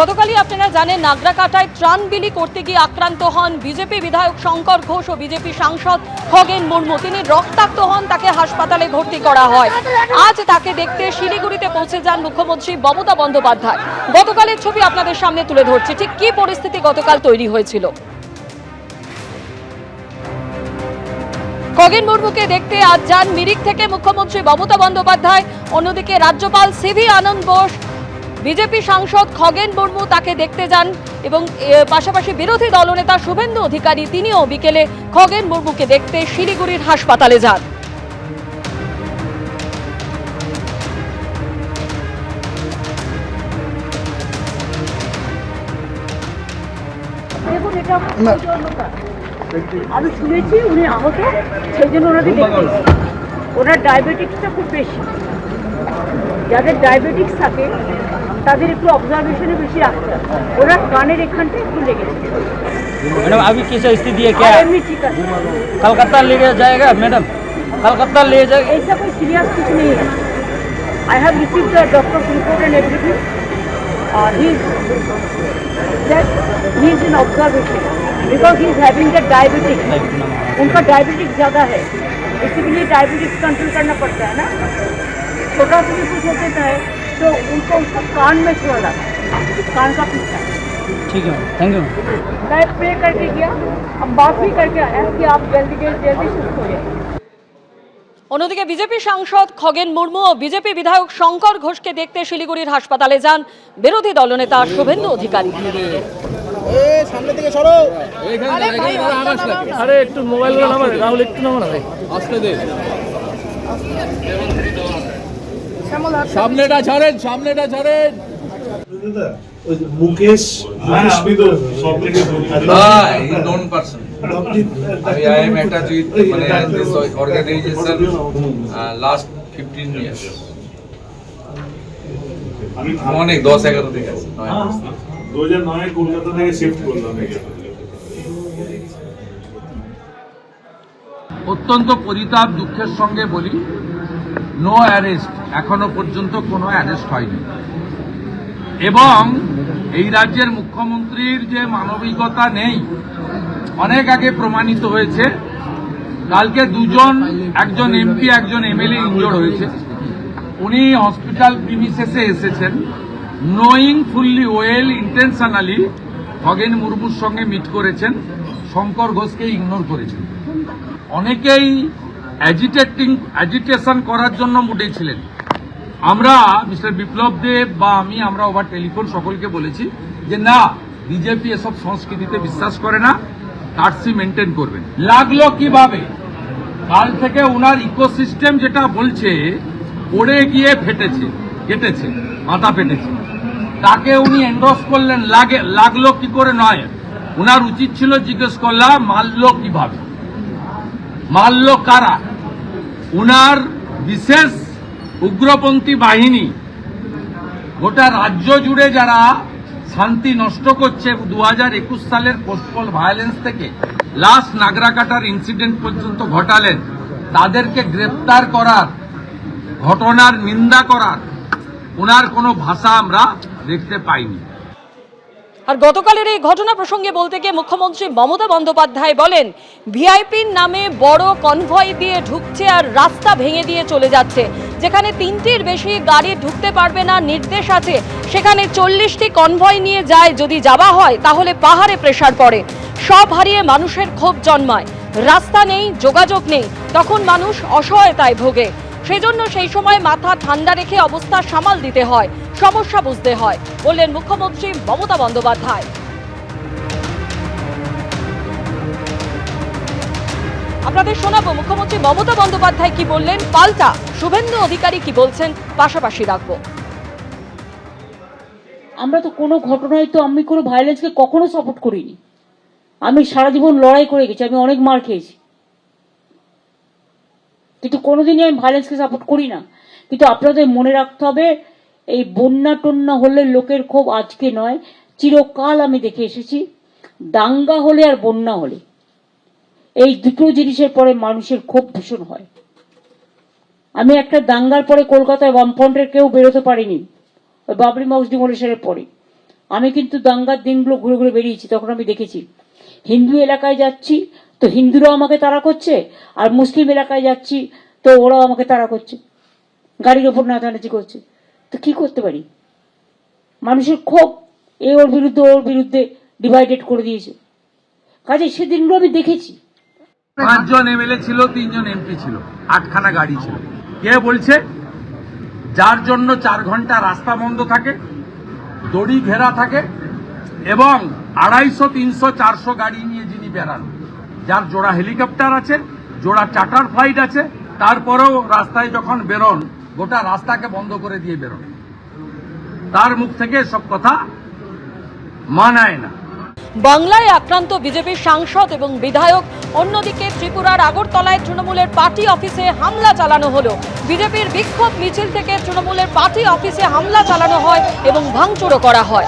গতকালই আপনারা জানেন, নাগরাকাটায় ত্রাণ বিলি করতে গিয়ে আক্রান্ত হন বিজেপি বিধায়ক শঙ্কর ঘোষ ও বিজেপি সাংসদ খগেন মুর্মু। তিনি রক্তাক্ত হন, তাকে হাসপাতালে ভর্তি করা হয়। আজ তাকে দেখতে শিলিগুড়িতে পৌঁছে যান মুখ্যমন্ত্রী মমতা বন্দ্যোপাধ্যায়। গতকালের ছবি আপনাদের সামনে তুলে ধরছি। ঠিক কি পরিস্থিতি গতকাল তৈরি হয়েছিল? খগেন মুর্মুকে দেখতে আজ যান মিরিক থেকে মুখ্যমন্ত্রী মমতা বন্দ্যোপাধ্যায়। অন্যদিকে রাজ্যপাল সিভি আনন্দ বোস বিজেপি সাংসদ খগেন মুর্মু তাকে দেখতে যান এবং পাশাপাশি বিরোধী দলনেতা শুভেন্দু অধিকারী তিনিও বিকেলে খগেন মুর্মুকে দেখতে শিলিগুড়ির হাসপাতালে যান। আমি শুনেছি উনি আহত সেই জন্য ওনাকে দেখতে ওনার ডায়াবেটিক্সটা খুব বেশি। যাদের ডায়াবেটিক্স থাকে তাদের একটু অবজারভেশনে বেশি রাখতে হয় ওনার কানের এখানটা একটু লেগেছে मैडम अभी किस स्थिति है আর क्या এমনি ঠিক আছে कलकत्ता ले जाएगा मैडम कलकत्ता ले जाएगा ऐसा कोई सीरियस कुछ नहीं है I have receive the doctor report and everything और he he is in observation because he is having the diabetic उनका डायबिटिक ज़्यादा है इसीलिए डायबिटिक्स कंट्रोल करना पड़ता है ना छोटा सा भी कुछ हो जाता है तो उनको उसका कान में थोड़ा लगा कान का पीछा ठीक है थैंक यू मैं प्रे करके गया अब बात भी करके आया कि आप जल्दी जल्दी सुस्त हो जाए অন্যদিকে বিজেপি সাংসদ খগেন মুর্মু ও বিজেপি বিধায়ক শঙ্কর ঘোষকে দেখতে শিলিগুড়ির হাসপাতালে যান বিরোধী দলনেতা শুভেন্দু অধিকারী अरे একটু মোবাইল নাম্বার রাহুল একটু নাম্বার ভাই আসতে দে সামনেটা ছাড়েন সামনেটা ছাড়েন। মুকেশ মুকেশ বিদো সব থেকে he known person. I, I am attached with this organization uh, last 15 years. অনেক দশ এগারো থেকে আছে দু হাজার নয় কলকাতা থেকে শিফট করলাম অত্যন্ত পরিতাপ দুঃখের সঙ্গে বলি নো অ্যারেস্ট এখনও পর্যন্ত কোনো অ্যারেস্ট হয়নি। এবং এই রাজ্যের মুখ্যমন্ত্রীর যে মানবিকতা নেই, অনেক আগে প্রমাণিত হয়েছে। কালকে দুজন, একজন এমপি একজন এমএলএ ইনজোর হয়েছে। উনি হসপিটাল প্রিমিসেসে এসেছেন। Knowing fully well intentionally Khagen মুর্মুর সঙ্গে মিট করেছেন। শঙ্কর ঘোষকে ইগনোর করেছেন। অনেকেই অ্যাজিটেটিং অ্যাজিটেশন করার জন্য মুডে ছিলেন। আমরা মিস্টার বিপ্লব দেব বা আমি, আমরা ওভার টেলিফোন সকলকে বলেছি যে না বিজেপি এসব সংস্কৃতিতে বিশ্বাস করে না কার্সি মেনটেন করবেন। লাগল কীভাবে? কাল থেকে ওনার ইকোসিস্টেম যেটা বলছে, পড়ে গিয়ে ফেটেছে, কেটেছে, মাথা ফেটেছে। তাকে উনি এন্ডোর্স করলেন, লাগে, লাগল কি করে নয়? ওনার উচিত ছিল জিজ্ঞেস করলাম, মারলো কীভাবে? মারল কারা? উনার বিশেষ উগ্রপন্থী বাহিনী। গোটা রাজ্য জুড়ে যারা শান্তি নষ্ট করছে, দু হাজার একুশ সালের পোস্টপল ভায়োলেন্স থেকে লাস্ট নাগরাকাটার ইনসিডেন্ট পর্যন্ত ঘটালেন। তাদেরকে গ্রেপ্তার করার, ঘটনার নিন্দা করার ওনার কোনো ভাষা আমরা দেখতে পাইনি। আর গতকালের এই ঘটনা প্রসঙ্গে বলতে গিয়ে মুখ্যমন্ত্রী মমতা বন্দ্যোপাধ্যায় বলেন, ভিআইপির নামে বড় কনভয় দিয়ে ঢুকছে আর রাস্তা ভেঙে দিয়ে চলে যাচ্ছে। যেখানে তিনটির বেশি গাড়ি ঢুকতে পারবে না নির্দেশ আছে, সেখানে চল্লিশটি কনভয় নিয়ে যায় যদি যাওয়া হয়, তাহলে পাহাড়ে প্রেসার পড়ে। সব হারিয়ে মানুষের ক্ষোভ জন্মায়। রাস্তা নেই, যোগাযোগ নেই, তখন মানুষ অসহায়তায় ভোগে। সেজন্য সেই সময় মাথা ঠান্ডা রেখে অবস্থা সামাল দিতে হয়, সমস্যা বুঝতে হয়, বললেন মুখ্যমন্ত্রী মমতা বন্দ্যোপাধ্যায়। আপনাদের শোনাবো, মুখ্যমন্ত্রী মমতা বন্দ্যোপাধ্যায় কি বললেন, পাল্টা, শুভেন্দু অধিকারী কি বলছেন, পাশাপাশি রাখব। আমরা তো কোনো ঘটনায় তো আমি কোনো ভায়োলেন্সকে কখনো সাপোর্ট করিনি। আমি সারা জীবন লড়াই করে গেছি, আমি অনেক মার খেয়েছি। কিন্তু কোনোদিনই আমি ভায়োলেন্সকে সাপোর্ট করি না। কিন্তু আপনাদের মনে রাখতে হবে, এই বন্যা টন্যা হলে লোকের ক্ষোভ আজকে নয়, চিরকাল আমি দেখে এসেছি, দাঙ্গা হলে আর বন্যা হলে। এই দুটো জিনিসের পরে মানুষের ক্ষোভ ভীষণ হয়। আমি একটা দাঙ্গার পরে কলকাতায় বামফ্রন্টের কেউ বেরোতে পারিনি, ওই বাবরি মাউস ডিমোলিশনের পরে। আমি কিন্তু দাঙ্গার দিনগুলো ঘুরে ঘুরে বেরিয়েছি, তখন আমি দেখেছি। হিন্দু এলাকায় যাচ্ছি তো হিন্দুরাও আমাকে তাড়া করছে, আর মুসলিম এলাকায় যাচ্ছি, তো ওরাও আমাকে তাড়া করছে। গাড়ির ওপর নাচানাচি করছে। তো কি করতে পারি? মানুষের ক্ষোভ এ ওর বিরুদ্ধে ওর বিরুদ্ধে ডিভাইডেড করে দিয়েছে। কাজে সেদিনগুলো আমি দেখেছি। পাঁচজন এমএলএ ছিল, তিনজন এমপি ছিল, আটখানা গাড়ি ছিল। কে বলছে? যার জন্য চার ঘণ্টা রাস্তা বন্ধ থাকে, দড়ি ঘেরা থাকে, এবং আড়াইশো, তিনশো, চারশো গাড়ি নিয়ে যিনি বেড়ান। যার জোড়া হেলিকপ্টার আছে, জোড়া চার্টার ফ্লাইট আছে, তারপরেও রাস্তায় যখন বেরোন, গোটা রাস্তাকে বন্ধ করে দিয়ে বেরোন। তার মুখ থেকে সব কথা মানায় না। বাংলায় আক্রান্ত বিজেপির সাংসদ এবং বিধায়ক, অন্যদিকে ত্রিপুরার আগরতলায় তৃণমূলের পার্টি অফিসে হামলা চালানো হলো। বিজেপির বিক্ষোভ মিছিল থেকে তৃণমূলের পার্টি অফিসে হামলা চালানো হয় এবং ভাঙচুরও করা হয়।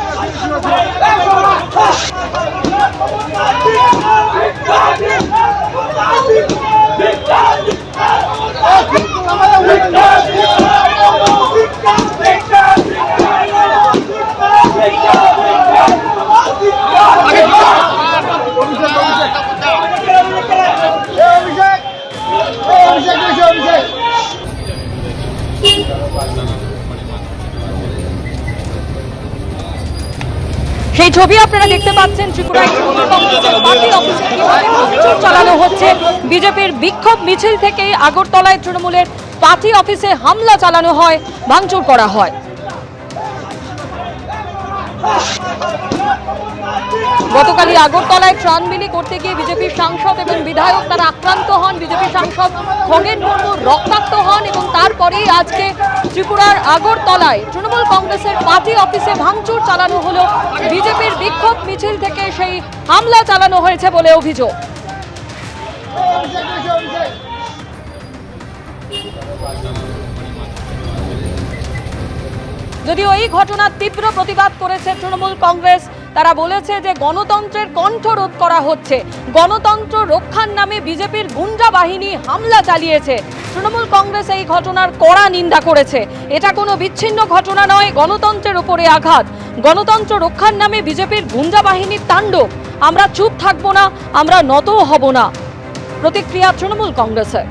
ছবি আপনারা দেখতে পাচ্ছেন ত্রিপুরায় ভাঙচুর চালানো হচ্ছে। বিজেপির বিক্ষোভ মিছিল থেকে আগরতলায় তৃণমূলের পার্টি অফিসে হামলা চালানো হয়, ভাঙচুর করা হয়। গতকালই আগরতলায় ত্রাণ বিলি করতে গিয়ে বিজেপির সাংসদ এবং বিধায়ক তারা আক্রান্ত হন। বিজেপির সাংসদ খগেন মুর্মু রক্তাক্ত হন এবং তারপরেই আজকে ত্রিপুরার আগরতলায় তৃণমূল কংগ্রেসের পার্টি অফিসে ভাঙচুর চালানো হলো। বিজেপির বিক্ষোভ মিছিল থেকে সেই হামলা চালানো হয়েছে বলে অভিযোগ। যদিও এই ঘটনার তীব্র প্রতিবাদ করেছে তৃণমূল কংগ্রেস তারা বলেছে যে গণতন্ত্রের কণ্ঠ রোধ করা হচ্ছে। গণতন্ত্র রক্ষার নামে বিজেপির গুন্ডা বাহিনী হামলা চালিয়েছে। তৃণমূল কংগ্রেস এই ঘটনার কড়া নিন্দা করেছে। এটা কোনো বিচ্ছিন্ন ঘটনা নয়, গণতন্ত্রের উপরে আঘাত। গণতন্ত্র রক্ষার নামে বিজেপির গুন্ডা বাহিনীর তাণ্ডব। আমরা চুপ থাকব না, আমরা নতও হব না। প্রতিক্রিয়া তৃণমূল কংগ্রেসের।